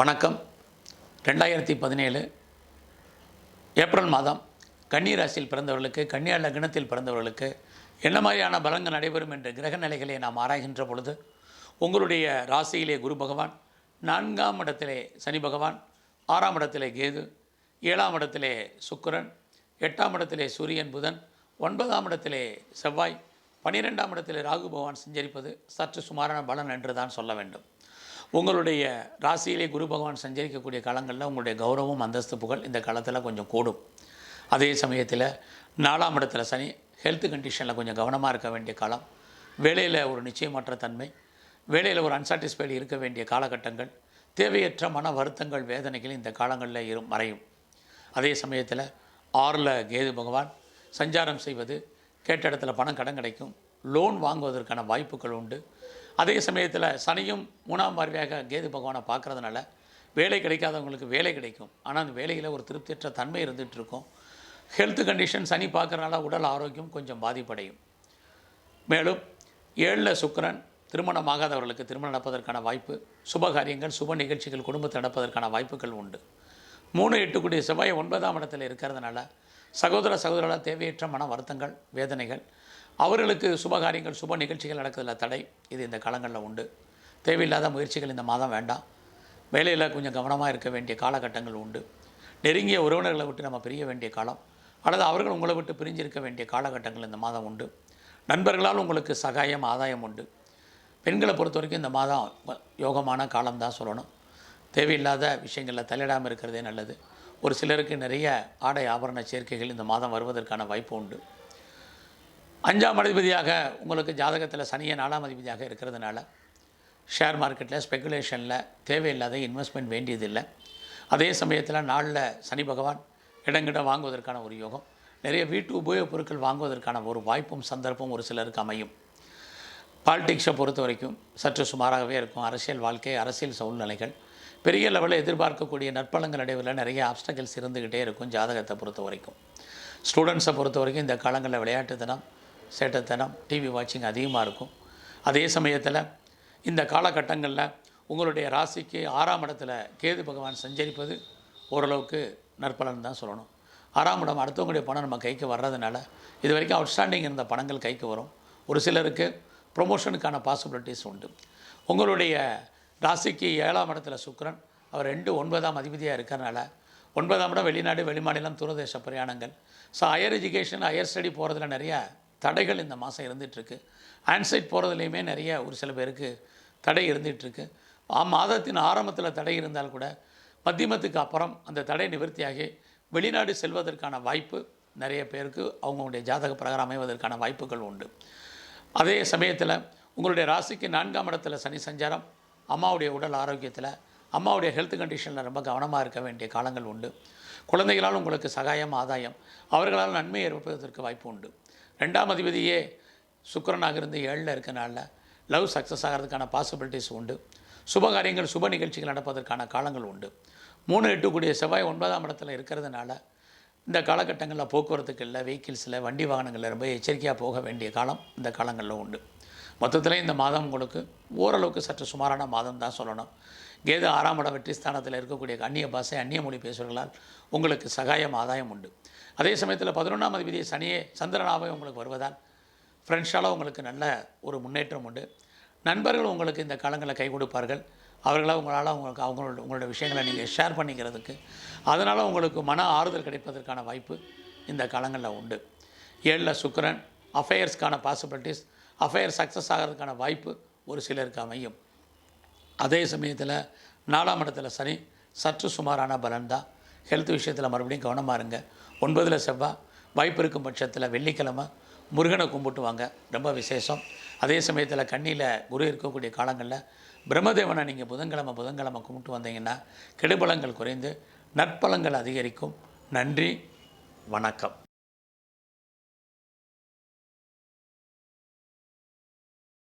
வணக்கம். ரெண்டாயிரத்தி பதினேழு ஏப்ரல் மாதம் கன்னி ராசியில் பிறந்தவர்களுக்கு கன்னியாள கிணத்தில் பிறந்தவர்களுக்கு என்ன மாதிரியான பலங்கள் நடைபெறும் என்ற கிரக நிலைகளை நாம் ஆராய்கின்ற பொழுது உங்களுடைய ராசியிலே குரு பகவான் நான்காம் இடத்திலே சனி பகவான் ஆறாம் இடத்திலே கேது ஏழாம் இடத்திலே சுக்கிரன் எட்டாம் இடத்திலே சூரியன் புதன் ஒன்பதாம் இடத்திலே செவ்வாய் பன்னிரெண்டாம் இடத்திலே ராகு பகவான் சஞ்சரிப்பது சற்று சுமாரான பலன் என்று தான் சொல்ல வேண்டும். உங்களுடைய ராசியிலே குரு பகவான் சஞ்சரிக்கக்கூடிய காலங்களில் உங்களுடைய கௌரவம் அந்தஸ்து புகழ் இந்த காலத்தில் கொஞ்சம் கூடும். அதே சமயத்தில் நாலாம் இடத்துல சனி ஹெல்த் கண்டிஷனில் கொஞ்சம் கவனமாக இருக்க வேண்டிய காலம். வேலையில் ஒரு நிச்சயமற்ற தன்மை. வேலையில் ஒரு அன்சாட்டிஸ்ஃபைடு இருக்க வேண்டிய காலகட்டங்கள். தேவையற்ற மன வருத்தங்கள் வேதனைகள் இந்த காலங்களில் இரு மறையும். அதே சமயத்தில் ஆறில் கேது பகவான் சஞ்சாரம் செய்வது கேட்ட இடத்துல பணம் கடன் கிடைக்கும். லோன் வாங்குவதற்கான வாய்ப்புகள் உண்டு. அதே சமயத்தில் சனியும் மூணாம் பார்வையாக கேது பகவானை பார்க்குறதுனால வேலை கிடைக்காதவங்களுக்கு வேலை கிடைக்கும். ஆனால் அந்த வேலையில் ஒரு திருப்தியற்ற தன்மை இருந்துகிட்டு இருக்கும் ஹெல்த் கண்டிஷன் சனி பார்க்குறனால உடல் ஆரோக்கியம் கொஞ்சம் பாதிப்படையும். மேலும் ஏழில் சுக்கிரன் திருமணம் ஆகாதவர்களுக்கு திருமணம் நடப்பதற்கான வாய்ப்பு சுப காரியங்கள் சுப நிகழ்ச்சிகள் குடும்பத்தில் நடப்பதற்கான வாய்ப்புகள் உண்டு. மூணு எட்டுக்குடிய செவ்வாய் ஒன்பதாம் இடத்தில் இருக்கிறதுனால சகோதர சகோதரர்களால் தேவையற்ற மன வருத்தங்கள் வேதனைகள் அவர்களுக்கு சுப காரியங்கள் சுப நிகழ்ச்சிகள் நடக்கிறதுல தடை. இது இந்த காலங்களில் உண்டு. தேவையில்லாத முயற்சிகள் இந்த மாதம் வேண்டாம். வேலையில் கொஞ்சம் கவனமாக இருக்க வேண்டிய காலகட்டங்கள் உண்டு. நெருங்கிய உறவினர்களை விட்டு நம்ம பிரிய வேண்டிய காலம் அல்லது அவர்கள் உங்களை விட்டு பிரிஞ்சிருக்க வேண்டிய காலகட்டங்கள் இந்த மாதம் உண்டு. நண்பர்களால் உங்களுக்கு சகாயம் ஆதாயம் உண்டு. பெண்களை பொறுத்த வரைக்கும் இந்த மாதம் யோகமான காலம் தான் சொல்லணும். தேவையில்லாத விஷயங்களில் தலையிடாமல் இருக்கிறதே நல்லது. ஒரு சிலருக்கு நிறைய ஆடை ஆபரண சேர்க்கைகள் இந்த மாதம் வருவதற்கான வாய்ப்பு உண்டு. அஞ்சாம் அதிபதியாக உங்களுக்கு ஜாதகத்தில் சனியை நாலாம் அதிபதியாக இருக்கிறதுனால ஷேர் மார்க்கெட்டில் ஸ்பெகுலேஷனில் தேவையில்லாத இன்வெஸ்ட்மெண்ட் வேண்டியதில்லை. அதே சமயத்தில் நாளில் சனி பகவான் இடங்கிடம் வாங்குவதற்கான ஒரு யோகம். நிறைய வீட்டு உபயோகப் பொருட்கள் வாங்குவதற்கான ஒரு வாய்ப்பும் சந்தர்ப்பம் ஒரு சிலருக்கு அமையும். பாலிடிக்ஸை பொறுத்த வரைக்கும் சற்று சுமாராகவே இருக்கும். அரசியல் வாழ்க்கை அரசியல் சூழ்நிலைகள். பெரிய லெவலில் எதிர்பார்க்கக்கூடிய நற்பலங்கள் நடைவில் நிறைய ஆப்ஸ்டக்கல்ஸ் இருந்துக்கிட்டே இருக்கும் ஜாதகத்தை பொறுத்த வரைக்கும். ஸ்டூடெண்ட்ஸை பொறுத்த வரைக்கும் இந்த காலங்களில் விளையாட்டு தினம் சேட்டத்தனம் டிவி வாட்சிங் அதிகமாக இருக்கும். அதே சமயத்தில் இந்த காலகட்டங்களில் உங்களுடைய ராசிக்கு ஆறாம் இடத்துல கேது பகவான் சஞ்சரிப்பது ஓரளவுக்கு நற்பலன் தான் சொல்லணும். ஆறாம் இடம் அடுத்தவங்களுடைய பணம் நம்ம கைக்கு வர்றதுனால இது வரைக்கும் அவுட்ஸ்டாண்டிங் இருந்த பணங்கள் கைக்கு வரும். ஒரு சிலருக்கு ப்ரொமோஷனுக்கான பாசிபிலிட்டிஸ் உண்டு. உங்களுடைய ராசிக்கு ஏழாம் இடத்துல சுக்கரன் அவர் ரெண்டு ஒன்பதாம் அதிபதியாக இருக்கிறனால ஒன்பதாம் இடம் வெளிநாடு வெளிமாநிலம் தூரதேச பிரயாணங்கள். So higher education higher study போகிறதுல நிறைய தடைகள் இந்த மாதம் இருந்துகிட்ருக்கு. ஆன்சைட் போகிறதுலையுமே நிறைய ஒரு சில பேருக்கு தடை இருந்துகிட்ருக்கு. மாதத்தின் ஆரம்பத்தில் தடை இருந்தால் கூட மத்தியமத்துக்கு அப்புறம் அந்த தடை நிவர்த்தியாகி வெளிநாடு செல்வதற்கான வாய்ப்பு நிறைய பேருக்கு அவங்களுடைய ஜாதக பிரகாரம் அமைவதற்கான வாய்ப்புகள் உண்டு. அதே சமயத்தில் உங்களுடைய ராசிக்கு நான்காம் இடத்துல சனி சஞ்சாரம் அம்மாவுடைய உடல் ஆரோக்கியத்தில் அம்மாவுடைய ஹெல்த் கண்டிஷனில் ரொம்ப கவனமாக இருக்க வேண்டிய காலங்கள் உண்டு. குழந்தைகளால் உங்களுக்கு சகாயம் ஆதாயம் அவர்களால் நன்மை ஏற்படுவதற்கு வாய்ப்பு உண்டு. ரெண்டாம் அதிபதியே சுக்கரனாக இருந்து ஏழில் இருக்கனால லவ் சக்ஸஸ் ஆகிறதுக்கான பாசிபிலிட்டிஸ் உண்டு. சுபகாரியங்கள் சுப நிகழ்ச்சிகள் நடப்பதற்கான காலங்கள் உண்டு. மூணு எட்டுக்கூடிய செவ்வாய் ஒன்பதாம் இடத்துல இருக்கிறதுனால இந்த காலகட்டங்களில் போக்குவரத்துக்கு இல்லை வெஹிக்கிள்ஸில் வண்டி வாகனங்களில் ரொம்ப எச்சரிக்கையாக போக வேண்டிய காலம் இந்த காலங்களில் உண்டு. மொத்தத்தில் இந்த மாதம் உங்களுக்கு ஓரளவுக்கு சற்று சுமாரான மாதம் தான் சொல்லணும். கேது ஆறாம் இடம் வெற்றி ஸ்தானத்தில் இருக்கக்கூடிய அந்நிய பாஷை அந்நிய மொழி பேசுவர்களால் உங்களுக்கு சகாயம் ஆதாயம் உண்டு. அதே சமயத்தில் பதினொன்றாம் அதிபதியை சனியே சந்திரனாவே உங்களுக்கு வருவதால் ஃப்ரெண்ட்ஸால் உங்களுக்கு நல்ல ஒரு முன்னேற்றம் உண்டு. நண்பர்கள் உங்களுக்கு இந்த காலங்களில் கை கொடுப்பார்கள். அவர்களால் உங்களால் உங்களுக்கு அவங்களோட உங்களோட விஷயங்களை நீங்கள் ஷேர் பண்ணிக்கிறதுக்கு அதனால் உங்களுக்கு மன ஆறுதல் கிடைப்பதற்கான வாய்ப்பு இந்த காலங்களில் உண்டு. ஏழில் சுக்கரன் அஃபேர்ஸ்க்கான பாசிபிலிட்டிஸ் அஃபேர் சக்ஸஸ் ஆகிறதுக்கான வாய்ப்பு ஒரு சிலருக்கு அமையும். அதே சமயத்தில் நாலாம் இடத்துல சனி சற்று சுமாரான பலன் தான் ஹெல்த் விஷயத்தில் மறுபடியும் கவனமாக இருங்க. ஒன்பதில் செவ்வாய் வாய்ப்பு இருக்கும் பட்சத்தில் வெள்ளிக்கிழமை முருகனை கும்பிட்டு வாங்க ரொம்ப விசேஷம். அதே சமயத்தில் கண்ணியில் குரு இருக்கக்கூடிய காலங்களில் பிரம்மதேவனை நீங்கள் புதன்கிழமை புதன்கிழமை கும்பிட்டு வந்தீங்கன்னா கெடுபலங்கள் குறைந்து நற்பலங்கள் அதிகரிக்கும். நன்றி வணக்கம்.